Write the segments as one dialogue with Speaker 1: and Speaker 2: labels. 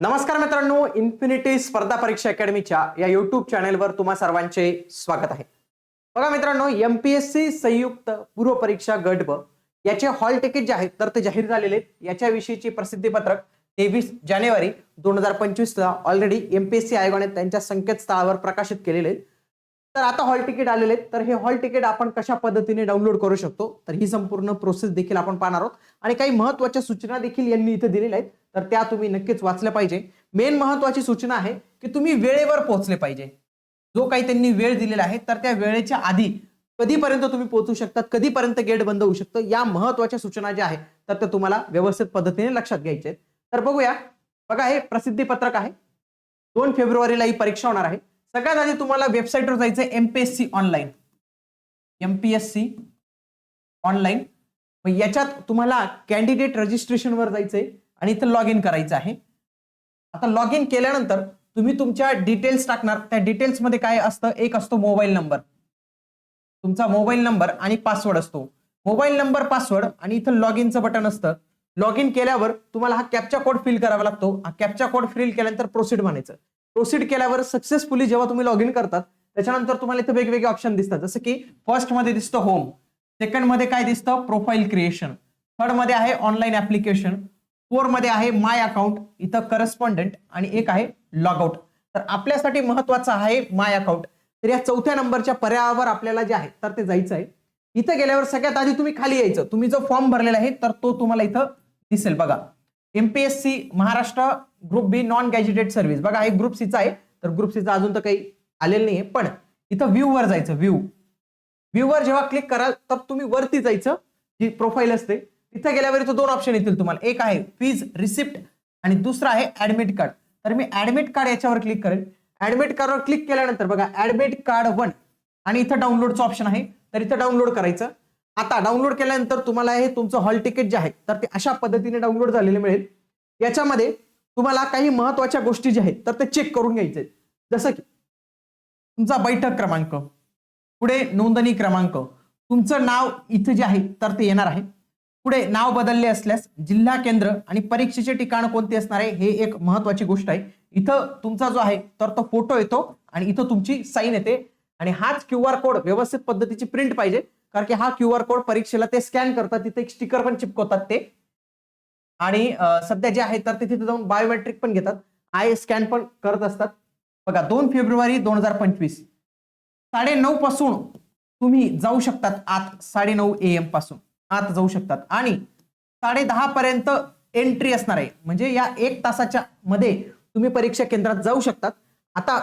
Speaker 1: नमस्कार मित्रांनो इन्फिनिटी स्पर्धा परीक्षा अकॅडमीच्या या युट्यूब चॅनेलवर तुम्हा सर्वांचे स्वागत आहे. बघा मित्रांनो एमपीएससी संयुक्त पूर्व परीक्षा गट ब याचे हॉल तिकीट जे आहेत तर ते जाहीर झालेले आहेत. याच्याविषयीची प्रसिद्धी पत्रक तेवीस जानेवारी दोन हजार पंचवीसला ऑलरेडी एमपीएससी आयोगाने त्यांच्या संकेतस्थळावर प्रकाशित केलेले आहेत. तर आता हॉल तिकीट आलेले आहेत. तर हे हॉल तिकीट आपण कशा पद्धतीने डाउनलोड करू शकतो? तर ही संपूर्ण प्रोसेस देखील आपण पाहणार आहोत. आणि काही महत्त्वाच्या सूचना देखील यांनी इथे दिलेल्या आहेत. तर त्या तुम्ही नक्कीच वाचल्या पाहिजे. मेन महत्वाची सूचना आहे की तुम्ही वेळेवर पोहोचले पाहिजे. जो काही त्यांनी वेळ दिलेला आहे तर त्या वेळेच्या आधी कधीपर्यंत तुम्ही पोहोचू शकतात कधीपर्यंत गेट बंद होऊ शकतं या महत्त्वाच्या सूचना ज्या आहेत तर त्या तुम्हाला व्यवस्थित पद्धतीने लक्षात घ्यायचे आहेत. तर बघूया. बघा हे प्रसिद्धी पत्रक आहे. दोन फेब्रुवारीला ही परीक्षा होणार आहे. सगळ्यात आधी तुम्हाला वेबसाईटवर जायचं एमपीएससी ऑनलाईन एमपीएससी ऑनलाईन मग याच्यात तुम्हाला कॅन्डिडेट रजिस्ट्रेशनवर जायचंय. आणि इथं लॉग इन करायचं आहे. आता लॉग इन केल्यानंतर तुम्ही तुमच्या डिटेल्स टाकणार. त्या डिटेल्समध्ये काय असतं? एक असतो मोबाईल नंबर तुमचा मोबाईल नंबर आणि पासवर्ड असतो. मोबाईल नंबर पासवर्ड आणि इथं लॉग इनचं बटन असतं. लॉग इन केल्यावर तुम्हाला हा कॅप्चा कोड फिल करावा लागतो. हा कॅप्चा कोड फिल केल्यानंतर प्रोसीड म्हणायचं. प्रोसीड केल्यावर सक्सेसफुली जेव्हा तुम्ही लॉग इन करतात त्याच्यानंतर तुम्हाला इथं वेगवेगळे ऑप्शन दिसतात. जसं की फर्स्टमध्ये दिसतं होम सेकंडमध्ये काय दिसतं? प्रोफाईल क्रिएशन थर्डमध्ये आहे ऑनलाईन ऍप्लिकेशन फोरमध्ये आहे माय अकाउंट इथं करस्पॉन्डंट आणि एक आहे लॉगआउट तर आपल्यासाठी महत्वाचं आहे माय अकाउंट. तर या चौथ्या नंबरच्या पर्यायावर आपल्याला जे आहे तर ते जायचं आहे. इथं गेल्यावर सगळ्यात आधी तुम्ही खाली यायचं. तुम्ही जो फॉर्म भरलेला आहे तर तो तुम्हाला इथं दिसेल. बघा MPSC Maharashtra group B non gazetted service बघा हे ग्रुप सीचा आहे. तर ग्रुप सीचा अजून तर काही आलेलं नाहीये पण इथं व्ह्यू वर जायचं व्ह्यू व्ह्यू वर जेव्हा क्लिक कराल तर तुम्ही वरती जायचं जी प्रोफाईल असते. तिथे गेल्यावर तो दोन ऑप्शन येतील तुम्हाला. एक आहे फीज रिसिप्ट आणि दुसरा आहे ऍडमिट कार्ड तर मी ऍडमिट कार्ड याच्यावर क्लिक करेल. ऍडमिट कार्डवर क्लिक केल्यानंतर बघा ऍडमिट कार्ड वन आणि इथं डाउनलोडचं ऑप्शन आहे. तर इथं डाउनलोड करायचं. आता डाउनलोड केल्यानंतर तुम्हाला हे तुमचं हॉल तिकीट जे आहे तर ते अशा पद्धतीने डाउनलोड झालेले मिळेल. याच्यामध्ये तुम्हाला काही महत्त्वाच्या गोष्टी ज्या आहेत तर ते चेक करून घ्यायचे. जसं की तुमचा बैठक क्रमांक पुढे नोंदणी क्रमांक तुमचं नाव इथं जे आहे तर ते येणार आहे. पुढे नाव बदलले असल्यास जिल्हा केंद्र आणि परीक्षेचे ठिकाण कोणते असणार आहे हे एक महत्वाची गोष्ट आहे. इथं तुमचा जो आहे तर तो फोटो येतो आणि इथं तुमची साईन येते. आणि हाच क्यू आर कोड व्यवस्थित पद्धतीची प्रिंट पाहिजे कारण की हा क्यू आर कोड परीक्षेला ते स्कॅन करतात तिथे एक स्टिकर पण चिपकवतात ते. आणि सध्या जे आहे तर ते तिथे जाऊन बायोमेट्रिक पण घेतात. आय स्कॅन पण करत असतात. बघा दोन फेब्रुवारी दोन हजार पंचवीस. साडे नऊ पासून तुम्ही जाऊ शकतात आत साडे नऊ ए एमपासून. आत जाऊ शकतात. आणि साडे दहा पर्यंत एंट्री असणार आहे. म्हणजे या एक तासाच्या मध्ये तुम्ही परीक्षा केंद्रात जाऊ शकतात. आता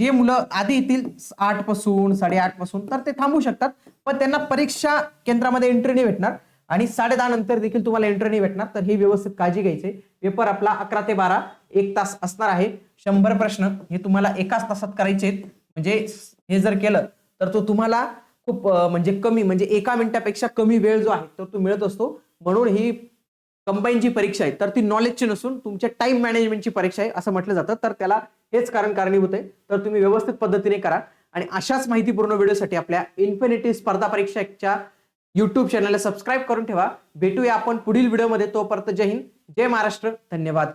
Speaker 1: जे मुलं आधी येतील आठपासून साडेआठपासून तर ते थांबू शकतात. पण त्यांना परीक्षा केंद्रामध्ये एंट्री नाही भेटणार. आणि साडे दहा नंतर देखील तुम्हाला एंट्री नाही भेटणार. तर हे व्यवस्थित काळजी घ्यायचे. पेपर आपला अकरा ते बारा एक तास असणार आहे. शंभर प्रश्न हे तुम्हाला एकाच तासात करायचे आहेत. म्हणजे हे जर केलं तर तो तुम्हाला खूप म्हणजे कमी म्हणजे एका मिनिटापेक्षा कमी वेळ जो आहे तर तो मिळत असतो. म्हणून ही कंबाईनची परीक्षा आहे तर ती नॉलेजची नसून तुमच्या टाइम मॅनेजमेंटची परीक्षा आहे असं म्हटलं जातं. तर त्याला हेच कारण कारणीभूत आहे. तर तुम्ही व्यवस्थित पद्धतीने करा. आणि अशाच माहितीपूर्ण व्हिडिओसाठी आपल्या इन्फिनिटी स्पर्धा परीक्षाच्या युट्यूब चॅनलला सबस्क्राईब करून ठेवा. भेटूया आपण पुढील व्हिडिओमध्ये. तोपर्यंत जय हिंद जय महाराष्ट्र. धन्यवाद.